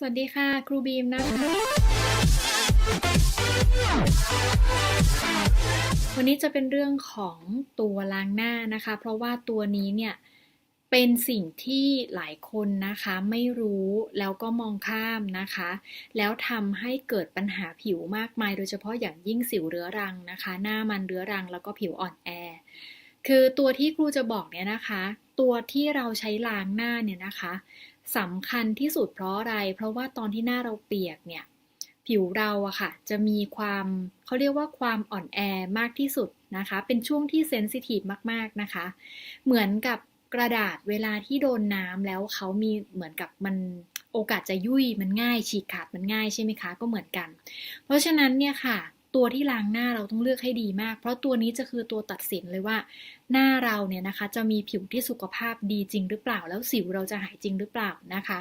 สวัสดีค่ะ ครูบีมนะคะ วันนี้จะเป็นเรื่องของตัวล้างหน้านะคะ เพราะว่าตัวนี้เนี่ยเป็นสิ่งที่หลายคนนะคะไม่รู้แล้วก็มองข้ามนะคะ แล้วทำให้เกิดปัญหาผิวมากมาย โดยเฉพาะอย่างยิ่งสิวเรื้อรังนะคะ หน้ามันเรื้อรังแล้วก็ผิวอ่อนแอ คือตัวที่ครูจะบอกเนี่ยนะคะ ตัวที่เราใช้ล้างหน้าเนี่ยนะคะสำคัญที่สุดเพราะอะไร เพราะว่าตอนที่หน้าเราเปียกเนี่ยผิวเราอะค่ะ จะมีความเขาเรียกว่าความอ่อนแอมากที่สุดนะคะ เป็นช่วงที่เซนซิทีฟมากๆนะคะ เหมือนกับกระดาษเวลาที่โดนน้ำแล้วเขามีเหมือนกับมันโอกาสจะยุ่ยมันง่ายฉีกขาดมันง่ายใช่ไหมคะ ก็เหมือนกัน เพราะฉะนั้นเนี่ยค่ะ ตัวที่ล้างหน้าเราต้องเลือกให้ดีมาก เพราะตัวนี้จะคือตัวตัดสินเลยว่า หน้าเราเนี่ยนะคะจะมีผิวที่สุขภาพดีจริงหรือเปล่า แล้วสิวเราจะหายจริงหรือเปล่านะคะ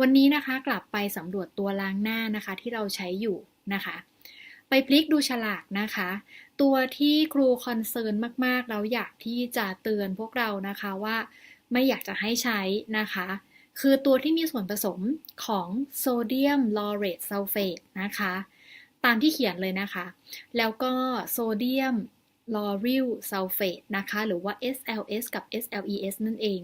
วันนี้นะคะกลับไปสำรวจตัวล้างหน้านะคะที่เราใช้อยู่นะคะ ไปพลิกดูฉลากนะคะ ตัวที่ครูคอนเซิร์นมากๆแล้วอยากที่จะเตือนพวกเรานะคะว่า ไม่อยากจะให้ใช้นะคะคือตัวที่มีส่วนผสมของโซเดียมลอเรตซัลเฟตนะคะ ตามที่เขียนเลยนะคะ แล้วก็โซเดียมลอริลซัลเฟตนะคะ หรือว่า SLS กับ SLES นั่นเอง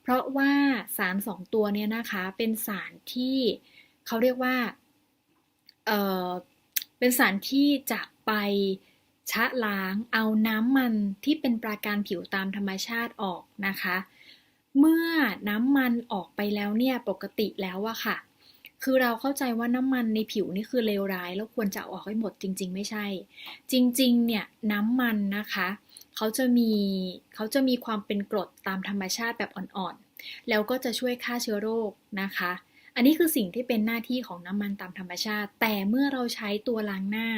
เพราะว่าสารสองตัวเนี้ยนะคะเป็นสารที่เขาเรียกว่าเอ่อเป็นสารที่จะไปชะล้างเอาน้ำมันที่เป็นปราการผิวตามธรรมชาติออกนะคะ เมื่อน้ำมันออกไปแล้วเนี่ยปกติแล้วอะค่ะ คือเราเข้าใจว่าน้ำมันในผิวนี่คือเลวร้าย แล้วควรจะอออกให้หมดจริง ๆ ไม่ใช่ จริง ๆ เนี่ยน้ำมันนะคะเขาจะมีเขาจะมีความเป็นกรดตามธรรมชาติแบบอ่อนๆ แล้วก็จะช่วยฆ่าเชื้อโรคนะคะ อันนี้คือสิ่งที่เป็นหน้าที่ของน้ำมันตามธรรมชาติ แต่เมื่อเราใช้ตัวล้างหน้า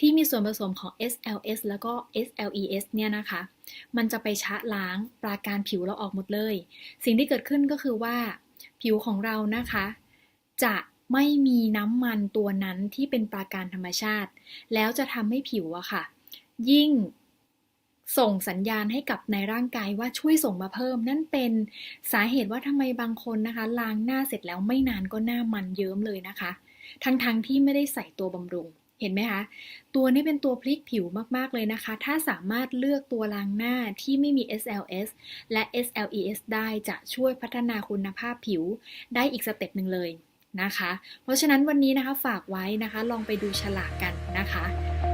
ที่มีส่วนผสมของ SLS แล้วก็ SLES เนี่ยนะคะ มันจะไปชะล้างปราการผิวเราออกหมดเลย สิ่งที่เกิดขึ้นก็คือว่า ผิวของเรานะคะ จะไม่มีน้ำมันตัวนั้นที่เป็นปราการธรรมชาติ แล้วจะทำให้ผิวอะค่ะ ยิ่งส่งสัญญาณให้กับในร่างกายว่าช่วยส่งมาเพิ่ม นั่นเป็นสาเหตุว่าทำไมบางคนนะคะล้างหน้าเสร็จแล้วไม่นานก็หน้ามันเยิ้มเลยนะคะ ทั้งๆทที่ไม่ได้ใส่ตัวบำรุงเห็นไหมคะ ตัวนี้เป็นตัวพลิกผิวมาก ๆ เลยนะคะ ถ้าสามารถเลือกตัวล้างหน้าที่ไม่มี SLS และ SLES ได้จะช่วยพัฒนาคุณภาพผิวได้อีกสเต็ปหนึ่งเลย นะคะ เพราะฉะนั้นวันนี้นะคะฝากไว้นะคะ ลองไปดูฉลากกันนะคะ